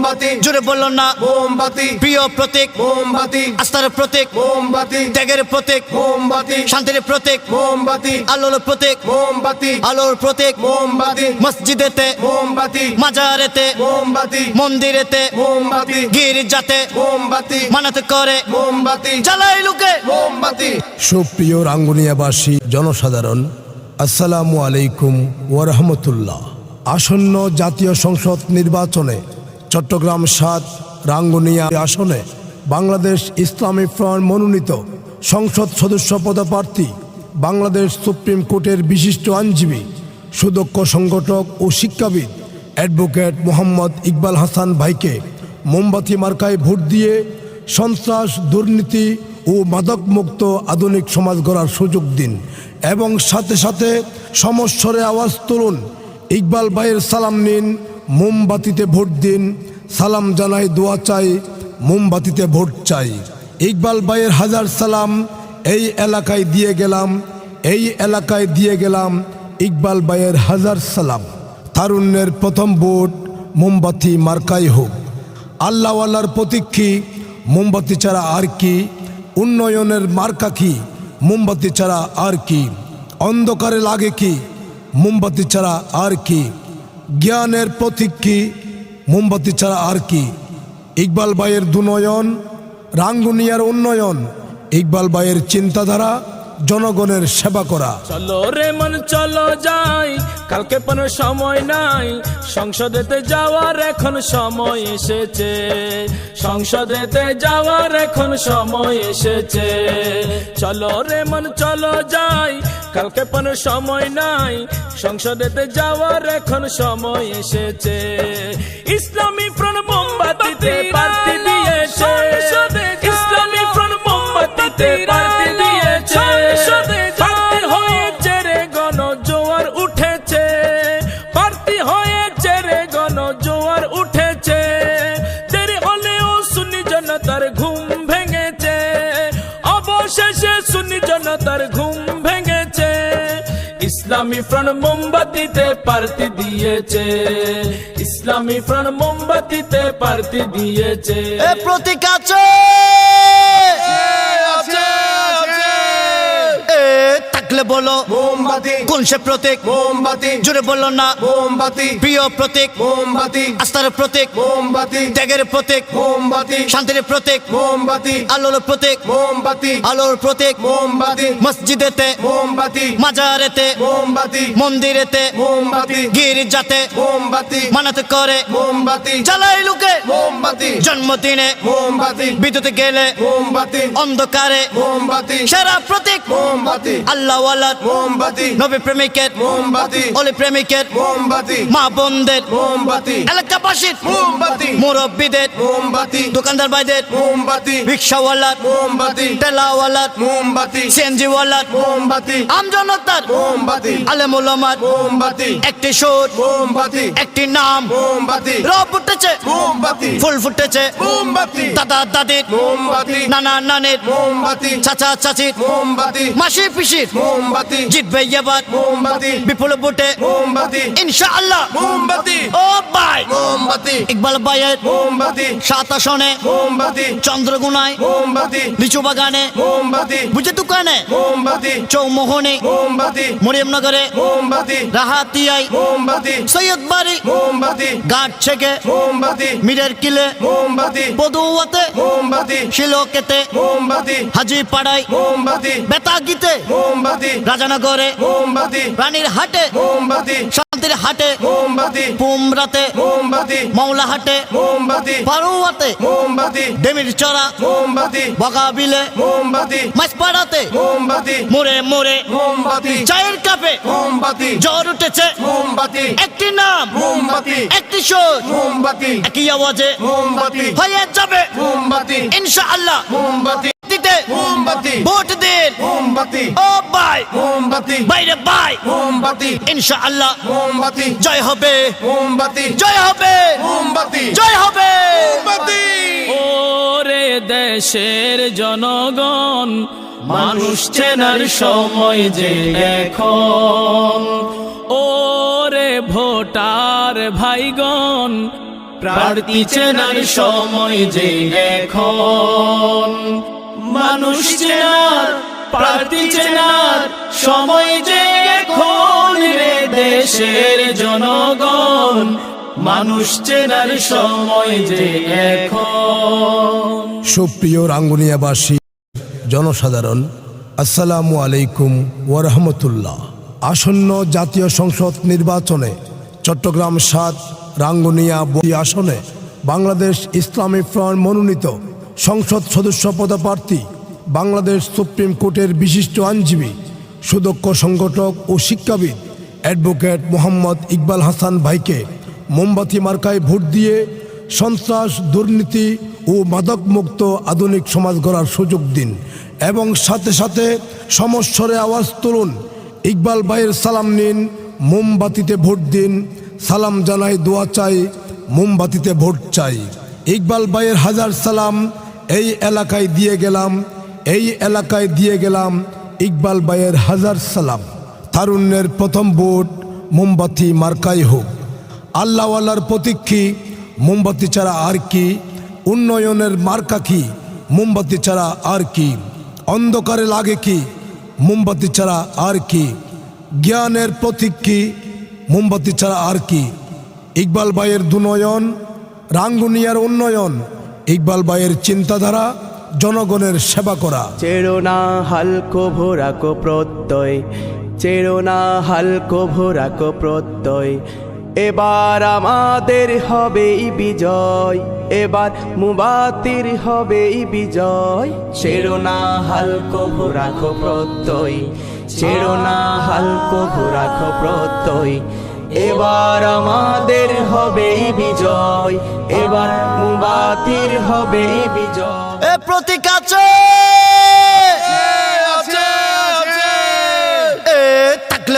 মোমবাতি। জুড়ে বলল না। মোমবাতি। প্রিয় প্রতীক। মোমবাতি। আস্থার প্রতীক। মোমবাতি। ত্যাগের প্রতীক। মোমবাতি। শান্তির প্রতীক। মোমবাতি। আলোর প্রতীক। মোমবাতি। আলোর প্রতীক। মোমবাতি। মসজিদেতে। মোমবাতি। মাজারেতে। মোমবাতি। মন্দিরেতে। মোমবাতি। গির্জাতে। মোমবাতি। মানত করে। মোমবাতি। জ্বালাই লুকে। মোমবাতি। সুপ্রিয় রাঙ্গুনিয়াবাসী জনসাধারণ আসসালামু আলাইকুম ওরহমতুল্লাহ আসন্ন জাতীয় সংসদ নির্বাচনে চট্টগ্রাম সাত রাঙ্গুনিয়া আসনে বাংলাদেশ ইসলামী ফ্রন্ট মনোনীত সংসদ সদস্য পদপ্রার্থী, বাংলাদেশ সুপ্রিম কোর্টের বিশিষ্ট আইনজীবী, সুদক্ষ সংগঠক ও শিক্ষাবিদ অ্যাডভোকেট মোহাম্মদ ইকবাল হাসান ভাইকে মোমবাতি মার্কায় ভোট দিয়ে সন্ত্রাস, দুর্নীতি ও মাদকমুক্ত আধুনিক সমাজ গড়ার সুযোগ দিন এবং সাথে সাথে সমস্বরে আওয়াজ তুলুন। ইকবাল ভাইয়ের সালাম নিন। মোমবাতিতে ভোট দিন, সালাম জানাই, দোয়া চাই, মোমবাতিতে ভোট চাই। ইকবাল ভাইয়ের হাজার সালাম, এই এলাকায় দিয়ে গেলাম, এই এলাকায় দিয়ে গেলাম, ইকবাল ভাইয়ের হাজার সালাম। তারুণ্যের প্রথম ভোট মোমবাতি মার্কাই হোক। আল্লাহওয়ালার প্রতীক্ষী মোমবাতি ছাড়া আর কি? উন্নয়নের মার্কা কি? মোমবাতি ছাড়া আর কি? অন্ধকারে লাগে কি? মোমবাতি ছাড়া আর কি? জ্ঞানের প্রতীক কি? মোমবাতি ছাড়া আর কি? ইকবাল ভাইয়ের দুনয়ন, রাঙ্গুনিয়ার উন্নয়ন, ইকবাল ভাইয়ের চিন্তাধারা জনগণের সেবা করা। চলো রে মন চলো যাই। কালকে কোনো সময় নাই। সংসদেতে যাওয়ার এখন সময় এসেছে। সংসদেতে যাওয়ার এখন সময় এসেছে। চলো রে মন চলো যাই। কালকে কোনো সময় নাই। সংসদেতে যাওয়ার এখন সময় এসেছে। ইসলামী ফ্রন্ট মোমবাতিতে প্রার্থী দিয়েছে। ফ্রন্ট মোমবাতিতে পারতি দিয়েছে। ইসলামী ফ্রন্ট মোমবাতিতে পারতি দিয়েছে। এ প্রতীক আছে এ থাকলে বলো মোমবাতি। কোন সে প্রতীক? মোমবাতি। জুড়ে বলল না মোমবাতি। প্রিয় প্রতীক। মোমবাতি। আস্থার প্রতীক। মোমবাতি। ত্যাগের প্রতীক। মোমবাতি। শান্তির প্রতীক। মোমবাতি। আলোর প্রতীক। মোমবাতি। আলোর প্রতীক। মোমবাতি। মসজিদেতে। মোমবাতি। মাজারেতে। মোমবাতি। মন্দিরেতে। মোমবাতি। গির্জাতে। মোমবাতি। মানত করে। মোমবাতি। জ্বালাই লুকে। মোমবাতি। জন্মদিনে। মোমবাতি। বিদ্যুৎ গেলে। মোমবাতি। অন্ধকারে। মোমবাতি। সেরা প্রতীক। মোমবাতি। আল্লাহ মোমবাতি নবী প্রেমিকের মোমবাতি অলি প্রেমিকের মোমবাতি মা বোনদের মোমবাতি এলাকাবাসীর মোমবাতি মুরব্বীদের মোমবাতি দোকানদার ভাইদের মোমবাতি রিক্সাওয়ালার মোমবাতি টেলাওয়ালার মোমবাতি সিএনজিওয়ালার মোমবাতি আমজনতার মোমবাতি আলেমুলামার মোমবাতি একটি সুর মোমবাতি একটি নাম মোমবাতি রব উঠেছে মোমবাতি ফুল ফুটেছে মোমবাতি দাদা দাদির মোমবাতি নানা নানের মোমবাতি চাচা চাচির মোমবাতি মাসি পিসির মোমবাতি জিতবে এবার মোমবাতি। বিপুল বুটে মোমবাতি। ইনশাআল্লাহ। মোমবাতি। ও ভাই। মোমবাতি। ইকবাল ভাইয়ের মোমবাতি। সাত আসনে। মোমবাতি। চন্দ্রগুনায়। মোমবাতি। লিচু বাগানে মোমবাতি। বুঝে দোকানে। মোমবাতি। চৌমোহনে। মোমবাতি। মরিয়মনগরে। মোমবাতি। রাহাতিয়াই মোমবাতি। সৈয়দ বাড়ি মোমবাতি। গাঁট থেকে। মোমবাতি। মিরের কিলে। মোমবাতি। পদুয়াতে। মোমবাতি। শিলোকেতে। মোমবাতি। হাজি পাড়াই মোমবাতি। বেতাগিতে। মোমবাতি। রাজানগরে মোমবাতি রানীর হাটে মোমবাতি শান্তির হাটে মোমবাতি পুমরাতে মোমবাতি মৌলা হাটে মোমবাতি পারুয়াতে মোমবাতি ডেমির চড়া মোমবাতি বগাবিলে মোমবাতি মাছপাড়াতে মোমবাতি মোড়ে মোড়ে মোমবাতি চায়ের কাপে মোমবাতি জ্বর উঠেছে মোমবাতি একটি নাম মোমবাতি একটি সুর মোমবাতি একই আওয়াজে মোমবাতি হয়ে যাবে মোমবাতি ইনশাআল্লাহ মোমবাতি দিতে। মোমবাতি। ভোট দিন। মোমবাতি। ও ভাই। মোমবাতি। বাইরে ভাই। মোমবাতি। ইনশাআল্লাহ। মোমবাতি। জয় হবে। মোমবাতি। জয় হবে। মোমবাতি। জয় হবে। মোমবাতি। ওরে দেশের জনগণ মানুষ চেনার সময় যে এখন। ওরে ভোটার ভাইগণ প্রার্থী চেনার সময় যে এখন। মানুষ চেনার, প্রার্থী চেনার, সময় যে এখন রে দেশের জনগণ, মানুষ চেনার সময় যে এখন। সুপ্রিয় রাঙ্গুনিয়াবাসী, জনসাধারণ, আসসালামু আলাইকুম ওরহমতুল্লাহ আসন্ন জাতীয় সংসদ নির্বাচনে চট্টগ্রাম সাত, রাঙ্গুনিয়া বই আসনে বাংলাদেশ ইসলামী ফ্রন্ট মনোনীত সংসদ সদস্য পদপ্রার্থী, বাংলাদেশ সুপ্রিম কোর্টের বিশিষ্ট আইনজীবী, সুদক্ষ সংগঠক ও শিক্ষাবিদ অ্যাডভোকেট মোহাম্মদ ইকবাল হাসান ভাইকে মোমবাতি মার্কায় ভোট দিয়ে সন্ত্রাস, দুর্নীতি ও মাদকমুক্ত আধুনিক সমাজ গড়ার সুযোগ দিন এবং সাথে সাথে সমস্বরে আওয়াজ তুলুন। ইকবাল ভাইয়ের সালাম নিন, মোমবাতিতে ভোট দিন। সালাম জানাই, দোয়া চাই, মোমবাতিতে ভোট চাই। ইকবাল ভাইয়ের হাজার সালাম এই এলাকায় দিয়ে গেলাম, এই এলাকায় দিয়ে গেলাম ইকবাল ভাইয়ের হাজার সালাম। তারুণ্যের প্রথম ভোট মোমবাতি মার্কাই হোক। আল্লাহওয়ালার প্রতীক্ষী মোমবাতি ছাড়া আর কি? উন্নয়নের মার্কা কি? মোমবাতি ছাড়া আর কি? অন্ধকারে লাগে কি? মোমবাতি ছাড়া আর কি? জ্ঞানের প্রতীক কি? মোমবাতি ছাড়া আর কি? ইকবাল ভাইয়ের দুনয়ন, রাঙ্গুনিয়ার উন্নয়ন ইকবাল ভাইয়ের চিন্তাধারা জনগণের সেবা করা। চেরোনা হালকো ভোরাকো প্রত্যয় চেরোনা হালকো ভোরাকো প্রত্যয়। এবার আমাদের হবেই বিজয়, এবার মুবাতির হবেই বিজয়। চেরোনা হালকো ভোরাকো প্রত্যয় চেরোনা হালকো ভোরাকো প্রত্যয়। এবার আমাদের হবেই বিজয় এবার মুবাতির হবে বিজয়। এ প্রতীক আছে এ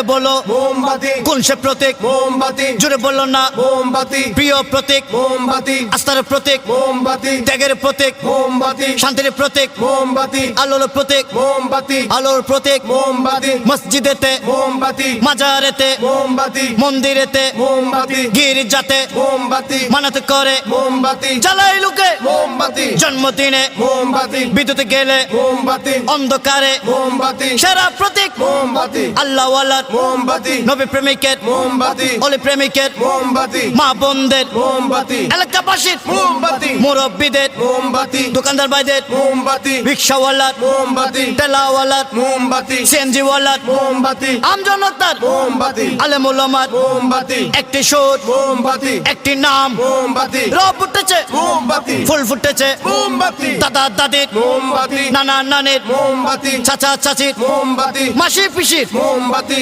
থাকলে বলো। মোমবাতি। কোন সে প্রতীক? মোমবাতি। জুড়ে বলল না। মোমবাতি। প্রিয় প্রতীক। মোমবাতি। আস্থার প্রতীক। মোমবাতি। ত্যাগের প্রতীক। মোমবাতি। শান্তির প্রতীক। মোমবাতি। আলোর প্রতীক। মোমবাতি। আলোর প্রতীক। মোমবাতি। মসজিদেতে। মোমবাতি। মাজারেতে। মোমবাতি। মন্দিরেতে। মোমবাতি। গির্জাতে। মোমবাতি। মানাতে করে। মোমবাতি। জ্বালাই লুকে। মোমবাতি। জন্মদিনে। মোমবাতি। বিদ্যুৎ গেলে। মোমবাতি। অন্ধকারে। মোমবাতি। সেরা প্রতীক। মোমবাতি। আল্লাহ মোমবাতি। নবী প্রেমিকের মোমবাতি। অলি প্রেমিকের মোমবাতি। মা বোনদের মোমবাতি। এলাকাবাসীর মোমবাতি। মুরব্বীদের মোমবাতি। দোকানদার ভাইদের মোমবাতি। রিক্সাওয়ালার মোমবাতি। টেলাওয়ালার মোমবাতি। সিএনজিওয়ালার মোমবাতি আমজনতার মোমবাতি। আলেমুলামার মোমবাতি। একটি সুর মোমবাতি। একটি নাম মোমবাতি। রব ফুটেছে মোমবাতি। ফুল ফুটেছে মোমবাতি। দাদা দাদির মোমবাতি। নানা নানের মোমবাতি। চাচা চাচির মোমবাতি। মাসি পিসির মোমবাতি।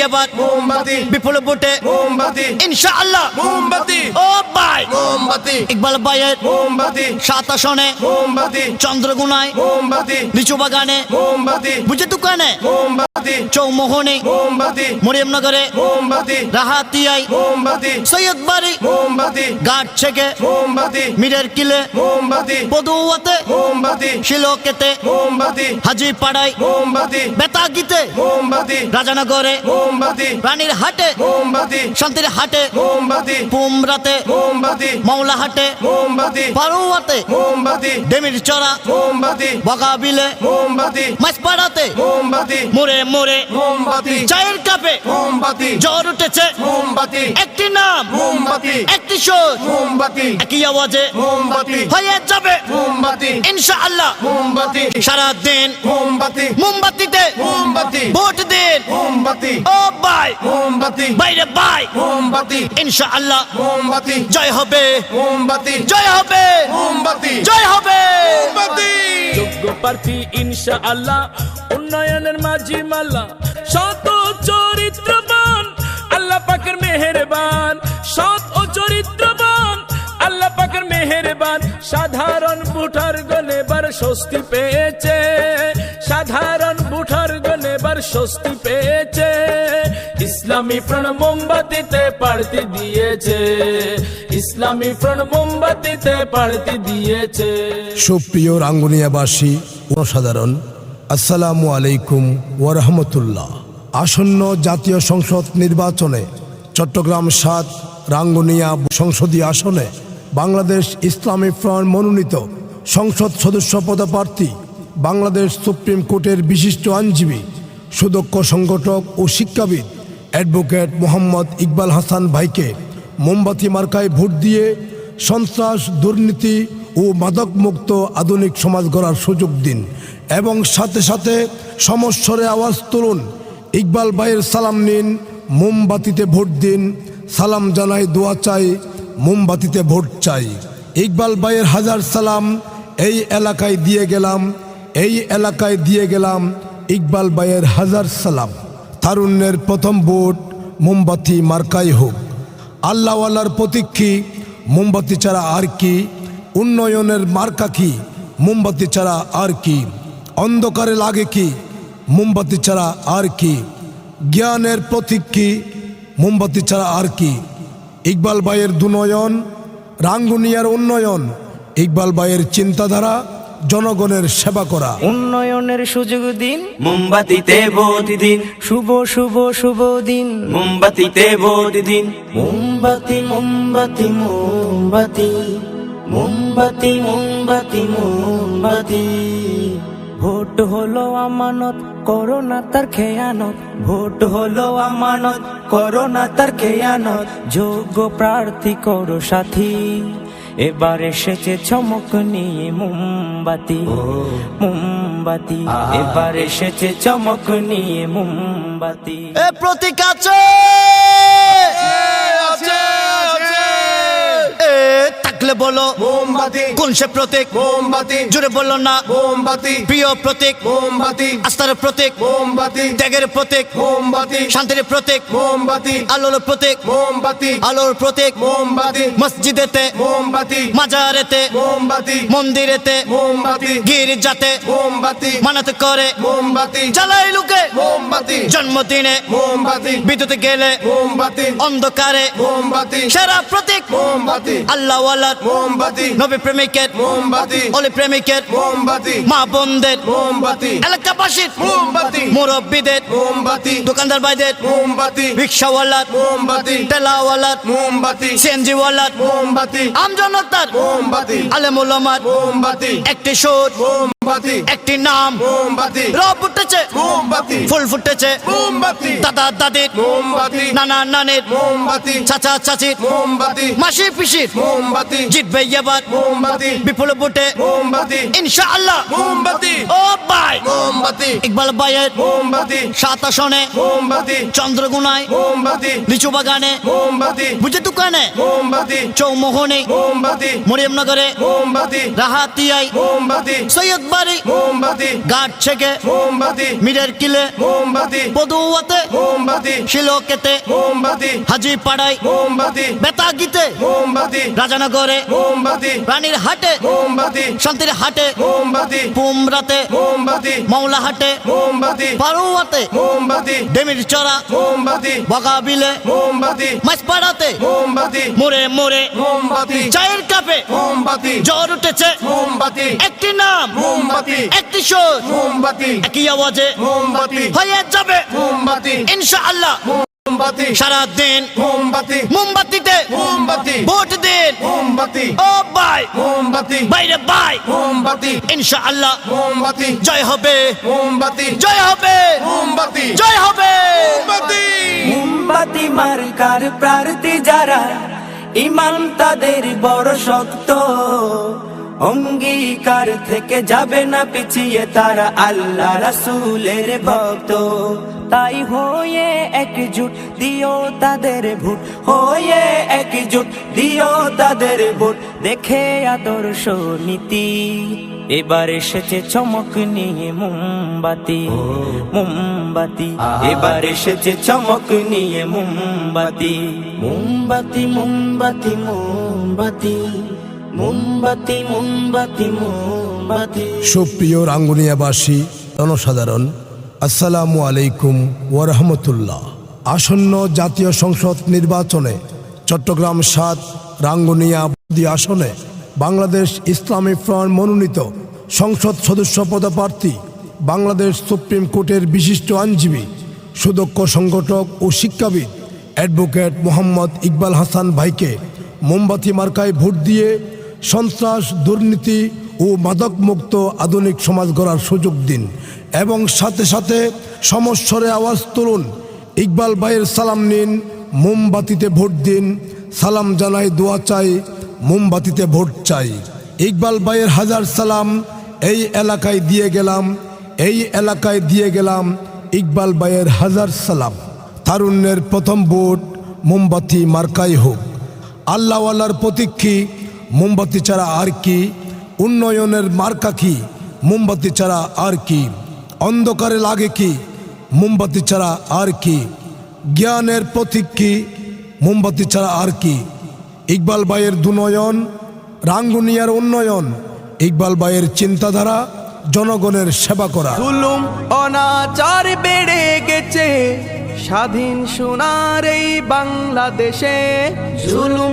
এবার মোমবাতি বিপুল বুটে মোমবাতি ইনশাআল্লাহ মোমবাতি ও ভাই মোমবাতি ইকবাল ভাইয়ের মোমবাতি সাত আসনে মোমবাতি চন্দ্রগুনায় মোমবাতি লিচু বাগানে মোমবাতি বুঝে দোকানে মোমবাতি চৌমোহনী মোমবাতি মরিয়মনগরে মোমবাতি রাহাতিয়াই মোমবাতি সৈয়দ বাড়ি মোমবাতি গাট থেকে মোমবাতি মিরের কিলে মোমবাতি পদুয়াতে মোমবাতি শিলকেতে মোমবাতি হাজি পাড়াই মোমবাতি বেতাগিতে মোমবাতি রাজানগরে মোমবাতি রানীর হাটে মোমবাতি শান্তির হাটে মোমবাতি পুমরাতে মোমবাতি মাওলা হাটে মোমবাতি পারুয়াতে মোমবাতি ডেমির চড়া মোমবাতি বগাবিলে মোমবাতি মাছপাড়াতে মোমবাতি মোড়ে মোড়ে মোমবাতি চায়ের কাপে মোমবাতি জ্বর উঠেছে মোমবাতি একটি নাম মোমবাতি একটি সুর মোমবাতি একই আওয়াজে মোমবাতি হয়ে যাবে মোমবাতি ইনশাআল্লাহ মোমবাতি সারা দিন মোমবাতি মোমবাতিতে মোমবাতি ভোট দিন মোমবাতি ও ভাই। মোমবাতি। বাইরে ভাই। মোমবাতি। ইনশাআল্লাহ। মোমবাতি। জয় হবে। মোমবাতি। জয় হবে। মোমবাতি। জয় হবে। মোমবাতি। যোগ্য প্রার্থী ইনশা আল্লাহ উন্নয়নের মাঝি মাল্লা সৎ ও চরিত্রবান। আল্লাহ পাকের মেহেরবান। সৎ ও চরিত্রবান। আল্লাহ পাকের মেহেরবান। সাধারণ বুঠার গনেবার স্বস্তি পেয়েছে। সাধারণ স্বস্তি পেয়েছে। ইসলামী প্রণ মোমবাতিতে পাড়তি দিয়েছে। ইসলামী প্রণ মোমবাতিতে পাড়তি দিয়েছে। সুপ্রিয় রাঙ্গুনিয়াবাসী, জনসাধারণ, আসসালামু আলাইকুম ওরহমতুল্লাহ আসন্ন জাতীয় সংসদ নির্বাচনে চট্টগ্রাম সাত, রাঙ্গুনিয়া সংসদীয় আসনে বাংলাদেশ ইসলামী ফ্রন্ট মনোনীত সংসদ সদস্য পদপ্রার্থী বাংলাদেশ সুপ্রিম কোর্টের বিশিষ্ট আইনজীবী সুদক্ষ সংগঠক ও শিক্ষাবিদ অ্যাডভোকেট মোহাম্মদ ইকবাল হাসান ভাইকে মোমবাতি মার্কায় ভোট দিয়ে সন্ত্রাস, দুর্নীতি ও মাদকমুক্ত আধুনিক সমাজ গড়ার সুযোগ দিন এবং সাথে সাথে সমস্বরে আওয়াজ তুলুন। ইকবাল ভাইয়ের সালাম নিন, মোমবাতিতে ভোট দিন। সালাম জানাই, দোয়া চাই, মোমবাতিতে ভোট চাই। ইকবাল ভাইয়ের হাজার সালাম, এই এলাকায় দিয়ে গেলাম, এই এলাকায় দিয়ে গেলাম। ইকবাল বাইয়ের হাজার সালাম। তারুণ্যের প্রথম ভোট মোমবাতি মার্কাই হোক। আল্লাহওয়ালার প্রতীক্ষী মোমবাতি ছাড়া আর কি? উন্নয়নের মার্কা কি? মোমবাতি ছাড়া আর কি? অন্ধকারে লাগে কি? মোমবাতি ছাড়া আর কি? জ্ঞানের প্রতীক কি? মোমবাতি ছাড়া আর কি? ইকবাল বাইয়ের দুনয়ন, রাঙ্গুনিয়ার উন্নয়ন, ইকবাল ভাইয়ের চিন্তাধারা জনগণের সেবা করা। উন্নয়নের সুযোগ দিন। মোমবাতিতে ভোট দিন। শুভ শুভ শুভ দিন। মোমবাতিতে ভোট দিন। মোমবাতি মোমবাতি মোমবাতি। মোমবাতি মোমবাতি মোমবাতি। ভোট হলো আমানত করোনা তার খেয়ানত। ভোট হলো আমানত করোনা তার খেয়ানত। যোগ্য প্রার্থী করো সাথী। এবার এসেছে চমক নিয়ে মোমবাতি মোমবাতি। এবার এসেছে চমক নিয়ে মোমবাতি। এ প্রতীক আছে। থাকলে বলো মোমবাতি। কোন সে প্রতীক? মোমবাতি। জুড়ে বলল না মোমবাতি। প্রিয় প্রতীক। মোমবাতি। আস্থার প্রতীক। মোমবাতি। ত্যাগের প্রতীক। মোমবাতি। শান্তির প্রতীক। মোমবাতি। আলোর প্রতীক। মোমবাতি। আলোর প্রতীক। মোমবাতি। মসজিদেতে। মোমবাতি। মাজারেতে। মোমবাতি। মন্দিরেতে। মোমবাতি। গির্জাতে। মোমবাতি। মানত করে। মোমবাতি। জ্বালাই লুকে। মোমবাতি। জন্মদিনে। মোমবাতি। বিদ্যুৎ গেলে। মোমবাতি। অন্ধকারে। মোমবাতি। সেরা প্রতীক। মোমবাতি। আল্লাহ মোমবাতি নবী প্রেমিকের মোমবাতি অলি প্রেমিকের মোমবাতি মা বোনদের মোমবাতি এলাকাবাসীর মোমবাতি মুরব্বীদের মোমবাতি দোকানদার ভাইদের মোমবাতি রিক্সাওয়ালার মোমবাতি টেলাওয়ালার মোমবাতি সিএনজিওয়ালার মোমবাতি আমজনতার মোমবাতি আলেমুলামার মোমবাতি একটি সুর মোমবাতি। একটি নাম। মোমবাতি। রব ফুটেছে। মোমবাতি। ফুল ফুটেছে। মোমবাতি। দাদা দাদির। মোমবাতি। নানা নানির। মোমবাতি। চাচা চাচির। মোমবাতি। মাসি পিসির। মোমবাতি। জিতবে এবার। মোমবাতি। বিপুল বুটে মোমবাতি। ইনশাআল্লাহ। মোমবাতি। ও ভাই। মোমবাতি। ইকবাল ভাইয়ের মোমবাতি। সাত আসনে। মোমবাতি। চন্দ্রগুনায়। মোমবাতি। লিচু বাগানে মোমবাতি। বুঝে দোকানে। মোমবাতি। চৌমোহনে। মোমবাতি। মরিয়মনগরে। মোমবাতি। রাহাতিয়াই মোমবাতি। সৈয়দ বাড়ি মোমবাতি গাট থেকে মোমবাতি মিরের কিলে মোমবাতি পদুয়াতে মোমবাতি শিলোকেতে মোমবাতি হাজি পাড়াই মোমবাতি বেতাগিতে মোমবাতি রাজানগরে মোমবাতি রানীর হাটে মোমবাতি শান্তির হাটে মোমবাতি পুমরাতে মোমবাতি মাওলা হাটে মোমবাতি পারুয়াতে মোমবাতি ডেমির চড়া মোমবাতি বগাবিলে মোমবাতি মাছপাড়াতে মোমবাতি মোড়ে মোড়ে মোমবাতি চায়ের কাপে মোমবাতি জ্বর উঠেছে মোমবাতি একটি নাম মোমবাতি। একটি সুর। মোমবাতি। একই আওয়াজে। মোমবাতি। হয়ে যাবে। মোমবাতি। ইনশাআল্লাহ। মোমবাতি। সারা দিন মোমবাতি। মোমবাতিতে। মোমবাতি। ভোট দিন। মোমবাতি। ও ভাই। মোমবাতি। বাইরে ভাই। মোমবাতি। ইনশাআল্লাহ। মোমবাতি। জয় হবে। মোমবাতি। জয় হবে। মোমবাতি। জয় হবে। মোমবাতি। মোমবাতি মার্কার প্রার্থী যারা ইমান তাদের বড় শক্ত। অঙ্গীকার থেকে যাবে না পিছিয়ে তারা আল্লাহ রাসূলের ভক্ত। তাই হয়ে একজুট দিও তাদের ভোট হয়ে একজুট দিও তাদের ভোট দেখে আদর্শ নীতি, এবার এসেছে চমক নিয়ে মোমবাতি মোমবাতি। এবার এসেছে চমক নিয়ে মোমবাতি মোমবাতি মোমবাতি মোমবাতি। সুপ্রিয় রাঙ্গুনিয়াবাসী, জনসাধারণ, আসসালামু আলাইকুম ওরহমতুল্লাহ আসন্ন জাতীয় সংসদ নির্বাচনে চট্টগ্রাম সাত, রাঙ্গুনিয়া আসনে বাংলাদেশ ইসলামী ফ্রন্ট মনোনীত সংসদ সদস্য পদপ্রার্থী, বাংলাদেশ সুপ্রিম কোর্টের বিশিষ্ট আইনজীবী, সুদক্ষ সংগঠক ও শিক্ষাবিদ অ্যাডভোকেট মোহাম্মদ ইকবাল হাসান ভাইকে মোমবাতি মার্কায় ভোট দিয়ে সন্ত্রাস, দুর্নীতি ও মাদকমুক্ত আধুনিক সমাজ গড়ার সুযোগ দিন। এবং সাথে সাথে সমস্বরে আওয়াজ তুলুন। ইকবাল ভাইয়ের সালাম নিন। মোমবাতিতে ভোট দিন। সালাম জানাই, দোয়া চাই, মোমবাতিতে ভোট চাই। ইকবাল ভাইয়ের হাজার সালাম, এই এলাকায় দিয়ে গেলাম, এই এলাকায় দিয়ে গেলাম, ইকবাল ভাইয়ের হাজার সালাম। তারুণ্যের প্রথম ভোট মোমবাতি মার্কাই হোক। আল্লাহওয়ালার প্রতীক্ষী মোমবাতি ছাড়া আর কি? উন্নয়নের মার্কা কি? মোমবাতি ছাড়া আর কি? অন্ধকারে লাগে কি? মোমবাতি ছাড়া আর কি? জ্ঞানের প্রতীক কি? মোমবাতি ছাড়া আর কি? ইকবাল ভাইয়ের দুনয়ন, রাঙ্গুনিয়ার উন্নয়ন, ইকবাল ভাইয়ের চিন্তাধারা, জনগণের সেবা করা। জুলুম, অনাচার বেড়ে গেছে। স্বাধীন সোনার এই বাংলাদেশে জুলুম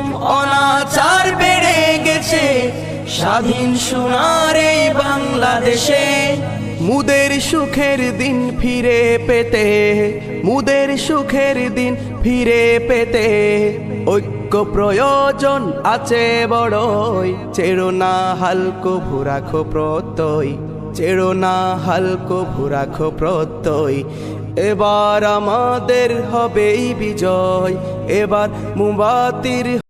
স্বাধীন সোনার এই বাংলাদেশে মুদের সুখের দিন ফিরে পেতে, মুদের সুখের দিন ফিরে পেতে। ঐক্য প্রয়োজন আছে বড়ই চেরোনা হালকো ভুরাখো প্রত্যয় চেরোনা হালকো ভুরাখো প্রত্যয়। এবার আমাদের হবেই বিজয়, এবার মুবাতির